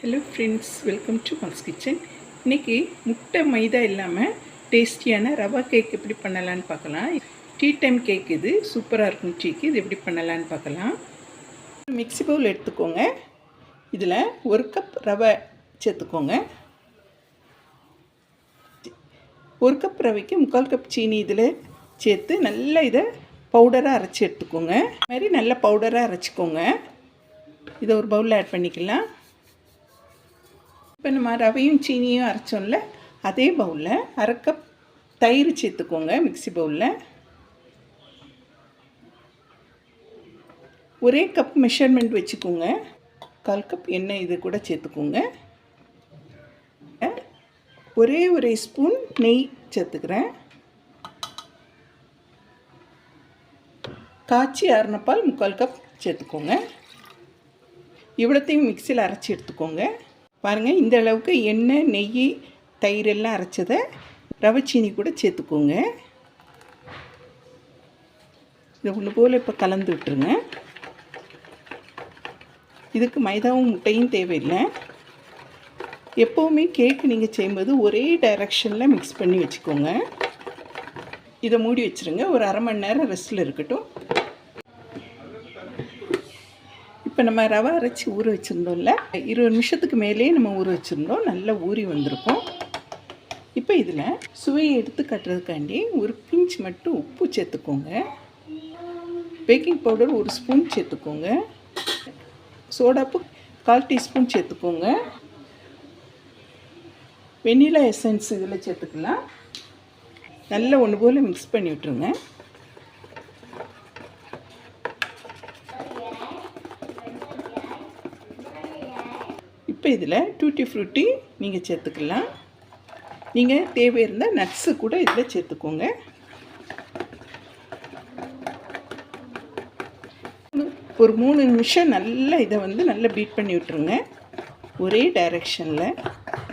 Hello friends welcome to மல்ஸ் kitchen இன்றைக்கி முட்டை மைதா இல்லாமல் டேஸ்டியான ரவா கேக் எப்படி பண்ணலான்னு பார்க்கலாம். டீ டைம் கேக் இது சூப்பராக இருக்கும் டீக்கு இது எப்படி பண்ணலான்னு பார்க்கலாம். மிக்சி பவுல் எடுத்துக்கோங்க. இதில் ஒரு கப் ரவை சேர்த்துக்கோங்க. ஒரு கப் ரவைக்கு முக்கால் கப் சீனி இதில் சேர்த்து நல்லா இதை பவுடராக அரைச்சி எடுத்துக்கோங்க. இது மாதிரி நல்ல பவுடராக அரைச்சிக்கோங்க. இதை ஒரு பவுலில் ஆட் பண்ணிக்கலாம். இப்போ நம்ம ரவையும் சீனியும் அரைச்சோம்ல அதே பவுலில் அரை கப் தயிர் சேர்த்துக்கோங்க மிக்ஸி பவுலில் ஒரே கப் மெஷர்மெண்ட் வச்சுக்கோங்க. கால் கப் எண்ணெய் இது கூட சேர்த்துக்கோங்க. ஒரே ஒரு ஸ்பூன் நெய் சேர்த்துக்கிறேன். காய்ச்சி அரணப்பால் முக்கால் கப் சேர்த்துக்கோங்க. இவ்வளோத்தையும் மிக்சியில் அரைச்சி எடுத்துக்கோங்க. பாருங்கள் இந்த அளவுக்கு எண்ணெய் நெய் தயிர் எல்லாம் அரைச்சதை ரவை சீனி கூட சேர்த்துக்கோங்க. இதை ஒன்று போல் இப்போ கலந்து விட்டுருங்க. இதுக்கு மைதாவும் முட்டையும் தேவையில்லை. எப்போவுமே கேக்கு நீங்கள் செய்யும்போது ஒரே டைரக்ஷனில் மிக்ஸ் பண்ணி வச்சுக்கோங்க. இதை மூடி வச்சுருங்க. ஒரு அரை மணி நேரம் ரெஸ்ட்டில் இருக்கட்டும். இப்போ நம்ம ரவை அரைச்சி ஊற வச்சுருந்தோம்ல இருபது நிமிஷத்துக்கு மேலேயே நம்ம ஊற வச்சுருந்தோம். நல்லா ஊறி வந்திருக்கோம். இப்போ இதில் சுவையை எடுத்து கட்டுறதுக்காண்டி ஒரு பிஞ்ச் மட்டும் உப்பு சேர்த்துக்கோங்க. பேக்கிங் பவுடர் ஒரு ஸ்பூன் சேர்த்துக்கோங்க. சோடாப்பு கால் டீஸ்பூன் சேர்த்துக்கோங்க. வெண்ணிலா எசன்ஸ் இதில் சேர்த்துக்கலாம். நல்லா ஒன்று போல் மிக்ஸ் பண்ணி விட்டுருங்க. இப்போ இதில் டூட்டி ஃப்ரூட்டி நீங்கள் சேர்த்துக்கலாம். நீங்கள் தேவை இருந்தால் நட்ஸு கூட இதில் சேர்த்துக்கோங்க. ஒரு மூணு நிமிஷம் நல்லா இதை வந்து நல்லா பீட் பண்ணி விட்டுருங்க. ஒரே டைரெக்ஷனில்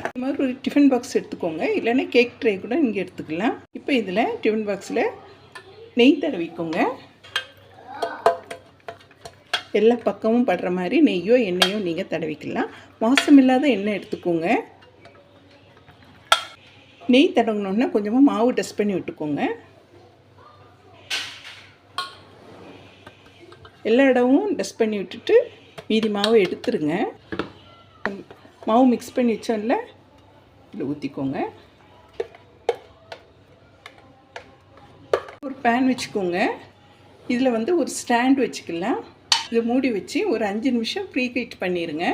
இந்த மாதிரி ஒரு டிஃபன் பாக்ஸ் எடுத்துக்கோங்க. இல்லைன்னா கேக் ட்ரை கூட நீங்கள் எடுத்துக்கலாம். இப்போ இதில் டிஃபன் பாக்ஸில் நெய் தடவிக்கோங்க. எல்லா பக்கமும் படுற மாதிரி நெய்யோ எண்ணெயோ நீங்கள் தடவிக்கலாம். மாசம் இல்லாத எண்ணெய் எடுத்துக்கோங்க. நெய் தடவினோன்னா கொஞ்சமாக மாவு டஸ்ட் பண்ணி விட்டுக்கோங்க. எல்லா இடமும் டஸ்ட் பண்ணி விட்டுட்டு மீதி மாவை எடுத்துருங்க. மாவு மிக்ஸ் பண்ணி வச்சோம்ல இதில் ஊற்றிக்கோங்க ஒரு பேன் வச்சுக்கோங்க. இதில் வந்து ஒரு ஸ்டாண்ட் வச்சுக்கலாம். இதை மூடி வச்சு ஒரு அஞ்சு நிமிஷம் ப்ரீ ஹீட் பண்ணிடுங்க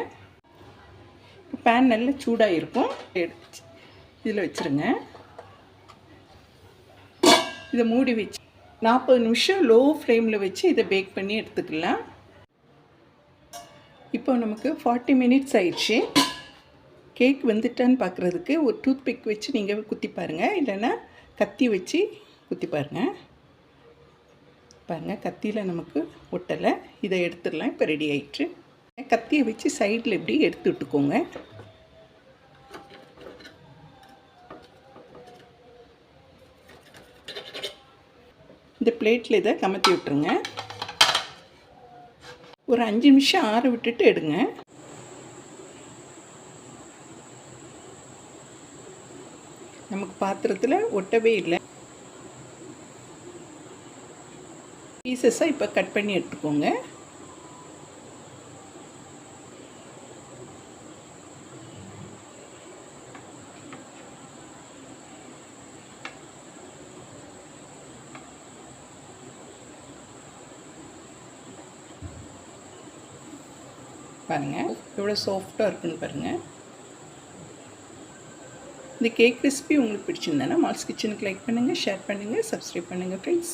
பேன் நல்லா சூடாக இருக்கும் எடுத்து இதில் வச்சுருங்க. இதை மூடி வச்சு நாற்பது நிமிஷம் லோ ஃப்ளேமில் வச்சு இதை பேக் பண்ணி எடுத்துக்கலாம். இப்போ நமக்கு ஃபார்ட்டி மினிட்ஸ் ஆயிடுச்சு. கேக் வந்துட்டான்னு பார்க்குறதுக்கு ஒரு டூத் பிக் வச்சு நீங்கள் குத்தி பாருங்கள் இல்லைன்னா கத்தி வச்சு குத்தி பாருங்கள் பாருங்கள் கத்தியில் நமக்கு ஒட்டலை. இதை எடுத்துடலாம். இப்போ ரெடி ஆயிடுச்சு. கத்தியை வச்சு சைடில் இப்படி எடுத்து விட்டுக்கோங்க. இந்த பிளேட்டில் இதை கமத்தி விட்டுருங்க. ஒரு அஞ்சு நிமிஷம் ஆற விட்டுட்டு எடுங்க. நமக்கு பாத்திரத்தில் ஒட்டவே இல்லை. பீசஸாக இப்போ கட் பண்ணி எடுத்துக்கோங்க. பாருங்கள் எவ்வளோ சாஃப்டாக இருக்குன்னு பாருங்கள் இந்த கேக் ரெசிபி உங்களுக்கு பிடிச்சிருந்தேன்னா மால்ஸ் கிச்சனுக்கு லைக் பண்ணுங்கள் ஷேர் பண்ணுங்கள் சப்ஸ்கிரைப் பண்ணுங்கள் ஃப்ரெண்ட்ஸ்